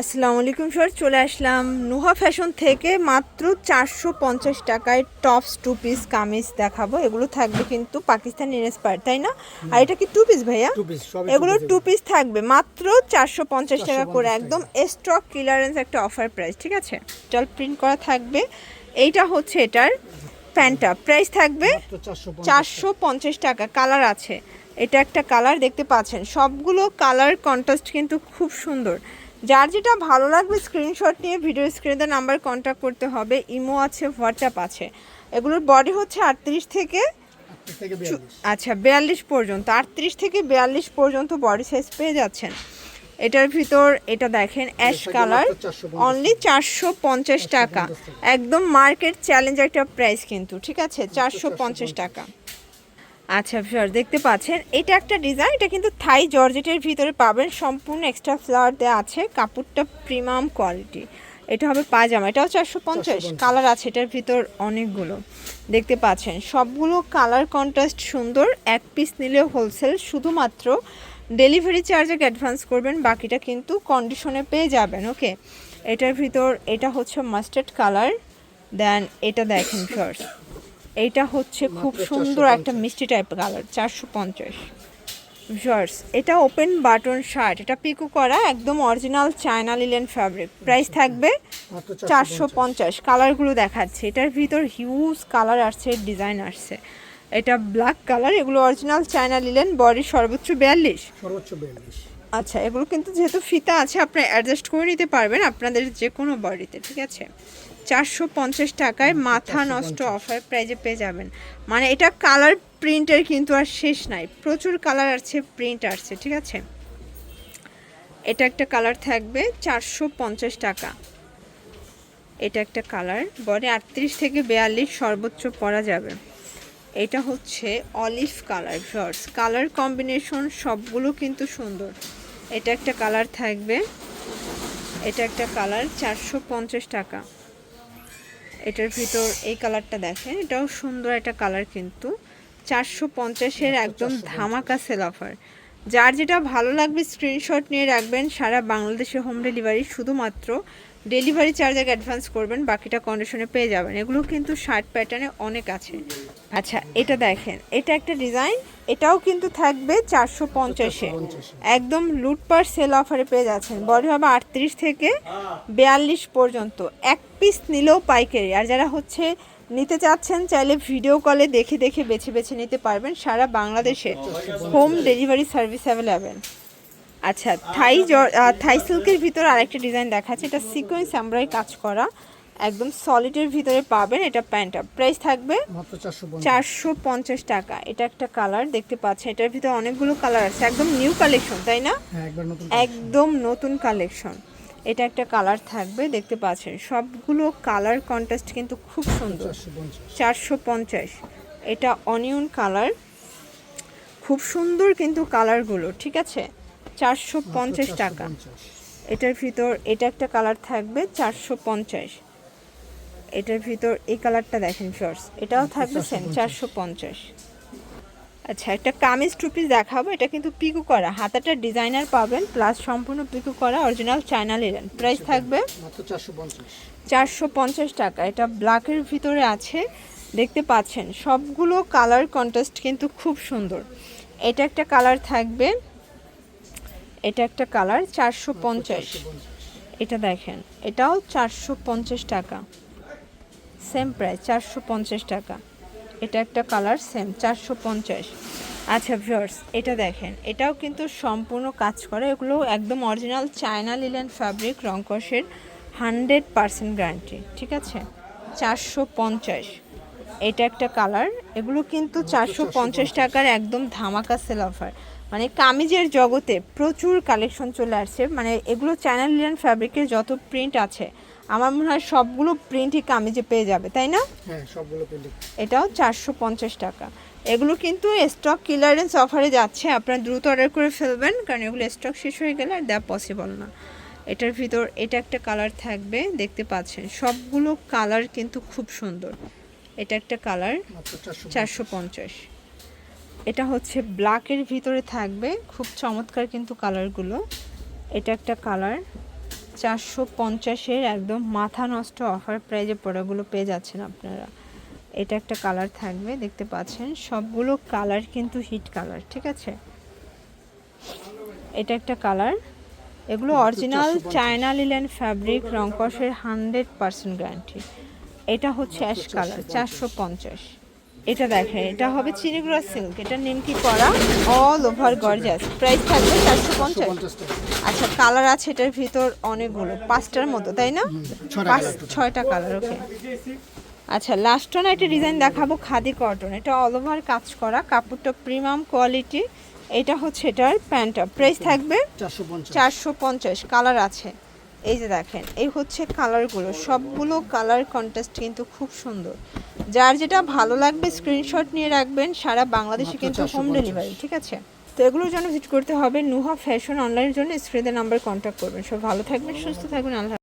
আসসালামু আলাইকুম স্যার চলে আসলাম নুহা ফ্যাশন থেকে মাত্র চারশো পঞ্চাশ টাকায় টপস টু পিস কামিজ দেখাবো। এগুলো থাকবে কিন্তু পাকিস্তানি ইন্সপায়ার তাই না? আর এটা কি টু পিস ভাইয়া? এগুলো টু পিস থাকবে মাত্র চারশো পঞ্চাশ টাকা করে একদম স্টক ক্লিয়ারেন্স একটা অফার প্রাইস ঠিক আছে? টল প্রিন্ট করা থাকবে। এইটা হচ্ছে এটার প্যান্টটা প্রাইস থাকবে চারশো চারশো পঞ্চাশ টাকা কালার আছে। এটা একটা কালার দেখতে পাচ্ছেন সবগুলো কালার কন্ট্রাস্ট কিন্তু খুব সুন্দর। যার যেটা ভালো লাগবে স্ক্রিনশট নিয়ে ভিডিও স্ক্রিনে নাম্বার কন্ট্যাক্ট করতে হবে ইমো আছে হোয়াটসঅ্যাপ আছে। এগুলোর বডি হচ্ছে আটত্রিশ থেকে আচ্ছা বিয়াল্লিশ পর্যন্ত। আটত্রিশ থেকে বিয়াল্লিশ পর্যন্ত বডি সাইজ পেয়ে যাচ্ছেন। এটার ভিতর এটা দেখেন অ্যাশ কালার মাত্র 450 অনলি চারশো পঞ্চাশ টাকা। একদম মার্কেট চ্যালেঞ্জ একটা প্রাইস কিন্তু ঠিক আছে? চারশো পঞ্চাশ টাকা। আচ্ছা স্যার দেখতে পাচ্ছেন। এটা একটা ডিজাইন এটা কিন্তু থাই জর্জেটের ভিতরে পাবেন। সম্পূর্ণ এক্সট্রা ফ্লাওয়ার দেওয়া আছে। কাপড়টা প্রিমিয়াম কোয়ালিটি এটা হবে পাজামা এটাও চারশো পঞ্চাশ। কালার আছে এটার ভিতর অনেকগুলো। দেখতে পাচ্ছেন সবগুলো কালার কন্ট্রাস্ট সুন্দর। এক পিস নিলেও হোলসেল শুধুমাত্র ডেলিভারি চার্জে অ্যাডভান্স করবেন বাকিটা কিন্তু কন্ডিশনে পেয়ে যাবেন ওকে এটার ভিতর এটা হচ্ছে মাস্টার্ড কালার দেন এটা দেখেন ফার্স্ট এইটা হচ্ছে খুব সুন্দর একটা মিষ্টি টাইপের কালার চারশো পঞ্চাশ। ভিউয়ার্স এটা ওপেন বাটন শার্ট এটা পিকো করা একদম original China linen fabric price থাকবে চারশো পঞ্চাশ। কালারগুলো দেখাচ্ছে। এটার ভিতর হিউজ কালার আসছে ডিজাইন আসছে। এটা ব্ল্যাক কালার এগুলো অরিজিনাল চায়না লিলেন বডি সর্বোচ্চ বিয়াল্লিশ। সর্বোচ্চ বিয়াল্লিশ। আচ্ছা এগুলো কিন্তু যেহেতু ফিতা আছে আপনি অ্যাডজাস্ট করে নিতে পারবেন আপনাদের যে কোনো বডিতে ঠিক আছে? চারশো পঞ্চাশ টাকায় মাথা নষ্ট অফার প্রাইজে পেয়ে যাবেন। মানে এটা কালার প্রিন্টের কিন্তু আর শেষ নাই। প্রচুর কালার আছে প্রিন্ট আসছে ঠিক আছে? এটা একটা কালার থাকবে চারশো পঞ্চাশ টাকা। এটা একটা কালার বডি আটত্রিশ থেকে বিয়াল্লিশ সর্বোচ্চ পরা যাবে। এটা হচ্ছে olive colour shorts colour combination সবগুলো কিন্তু সুন্দর। এটা একটা কালার থাকবে। এটা একটা কালার চারশো পঞ্চাশ টাকা। এটার ভিতর এই কালারটা দেখেন এটাও সুন্দর একটা কালার কিন্তু। চারশো পঞ্চাশের একদম ধামাকা সেল অফার যার যেটা ভালো লাগবে স্ক্রিনশট নিয়ে রাখবেন সারা বাংলাদেশে হোম ডেলিভারি শুধুমাত্র ডেলিভারি চার্জ আগে অ্যাডভান্স করবেন বাকিটা কন্ডিশনে পেয়ে যাবেন। এগুলো কিন্তু শার্ট প্যাটার্নে অনেক আছে। আচ্ছা এটা দেখেন এটা একটা ডিজাইন এটাও কিন্তু থাকবে চারশো পঞ্চাশে। একদম লুটপার সেল অফারে পেয়ে যাচ্ছেন। বডি হবে আটত্রিশ থেকে বিয়াল্লিশ পর্যন্ত। এক পিস নিলেও পাইকারি। আর যারা হচ্ছে নিতে চাচ্ছেন চাইলে ভিডিও কলে দেখে দেখে বেছে বেছে নিতে পারবেন সারা বাংলাদেশে। হোম ডেলিভারি সার্ভিস অ্যাভেলেবেল আচ্ছা থাই জ- থাই সিল্কের ভিতর আরেকটা ডিজাইন দেখাচ্ছে। এটা সিকোয়েন্স আমরাই কাজ করা। একদম সলিডের ভিতরে পাবেন এটা প্যান্টটা প্রাইস থাকবে চারশো পঞ্চাশ। টাকা। এটা একটা কালার দেখতে পাচ্ছেন এটার ভিতরে অনেকগুলো কালার আছে। একদম নিউ কালেকশন তাই না? হ্যাঁ একদম নতুন কালেকশন এটা একটা কালার থাকবে দেখতে পাচ্ছেন। সবগুলো কালার কন্ট্রাস্ট কিন্তু খুব সুন্দর। চারশো পঞ্চাশ। চারশো পঞ্চাশ। এটা অনিয়ন কালার খুব সুন্দর কিন্তু কালারগুলো ঠিক আছে? চারশো পঞ্চাশ টাকা। এটার ভিতর এটা একটা কালার থাকবে চারশো পঞ্চাশ। এটার ভিতর এই কালারটা দেখেন শর্টস এটাও থাকবে সেম চারশো পঞ্চাশ। আচ্ছা একটা কামিজ টু পিস দেখাবো এটা কিন্তু পিকো করা হাতাটা ডিজাইনার পাবেন প্লাস সম্পূর্ণ পিকো করা অরিজিনাল চায়না লিলেন প্রাইস থাকবে মাত্র চারশো পঞ্চাশ। চারশো পঞ্চাশ টাকা এটা ব্ল্যাকের ভিতরে আছে দেখতে পাচ্ছেন সবগুলো কালার কন্ট্রাস্ট কিন্তু খুব সুন্দর। এটা একটা কালার থাকবে এটা একটা কালার চারশো পঞ্চাশ। এটা দেখেন এটাও চারশো পঞ্চাশ টাকা। সেম প্রাইস চারশো পঞ্চাশ টাকা। এটা একটা কালার সেম চারশো পঞ্চাশ। আচ্ছা ভিউয়ার্স এটা দেখেন এটাও কিন্তু সম্পূর্ণ কাজ করে। এগুলো একদম অরিজিনাল চায়না লিলেন ফ্যাব্রিক রংকসের হান্ড্রেড পারসেন্ট গ্যারান্টি ঠিক আছে? চারশো পঞ্চাশ। এটা একটা কালার এগুলো কিন্তু চারশো পঞ্চাশ টাকার একদম ধামাকা সেল অফার মানে কামিজের জগতে প্রচুর কালেকশন চলে আসছে। মানে এগুলো চ্যানেল লিলেন ফ্যাব্রিকের যত প্রিন্ট আছে আমার মনে হয় সবগুলো প্রিন্টই কামিজে পেয়ে যাবে তাই না? হ্যাঁ সবগুলো পেন্ডিং এটাও চারশো পঞ্চাশ টাকা। এগুলো কিন্তু স্টক ক্লিয়ারেন্স অফারে যাচ্ছে আপনারা দ্রুত অর্ডার করে ফেলবেন কারণ এগুলো স্টক শেষ হয়ে গেলে আর দেওয়া পসিবল না। এটার ভিতর এটা একটা কালার থাকবে দেখতে পাচ্ছেন সবগুলো কালার কিন্তু খুব সুন্দর। এটা একটা কালার চারশো পঞ্চাশ। এটা হচ্ছে ব্ল্যাকের ভিতরে থাকবে খুব চমৎকার কিন্তু কালারগুলো এটা একটা কালার চারশো পঞ্চাশের একদম মাথা নষ্ট অফার প্রাইজে প্রোডাক্টগুলো পেয়ে যাচ্ছেন আপনারা। এটা একটা কালার থাকবে দেখতে পাচ্ছেন। সবগুলো কালার কিন্তু হিট কালার ঠিক আছে? এটা একটা কালার এগুলো অরিজিনাল চায়না লিলেন ফ্যাব্রিক রংকসের হান্ড্রেড পার্সেন্ট গ্যারান্টি এটা হচ্ছে অ্যাশ কালার চারশো পঞ্চাশ। এটা দেখেন এটা হবে চিনিগুড়া সিল্ক। এটা নিমকি করা? অল ওভার গর্জাস প্রাইস থাকবে চারশো পঞ্চাশ। আচ্ছা কালার আছে এটার ভিতর অনেকগুলো। পাঁচটার মতো তাই না? পাঁচ ছয়টা কালার ওকে আচ্ছা লাস্ট না একটা ডিজাইন দেখাবো খাদি কটন এটা অল ওভার কাজ করা কাপড়টা প্রিমিয়াম কোয়ালিটি এটা হচ্ছে এটার প্যান্টটা প্রাইস থাকবে চারশো পঞ্চাশ। কালার আছে। এই যে দেখেন এই হচ্ছে কালারগুলো সবগুলো কালার কন্টেস্ট কিন্তু খুব সুন্দর। যার যেটা ভালো লাগবে স্ক্রিনশট নিয়ে রাখবেন। সারা বাংলাদেশে কিন্তু হোম ডেলিভারি ঠিক আছে? তো এগুলোর জন্য ভিজিট করতে হবে নুহা ফ্যাশন অনলাইনের জন্য। স্ক্রিনের নাম্বার কন্ট্যাক্ট করবেন। সব ভালো থাকবেন সুস্থ থাকবেন আল্লাহ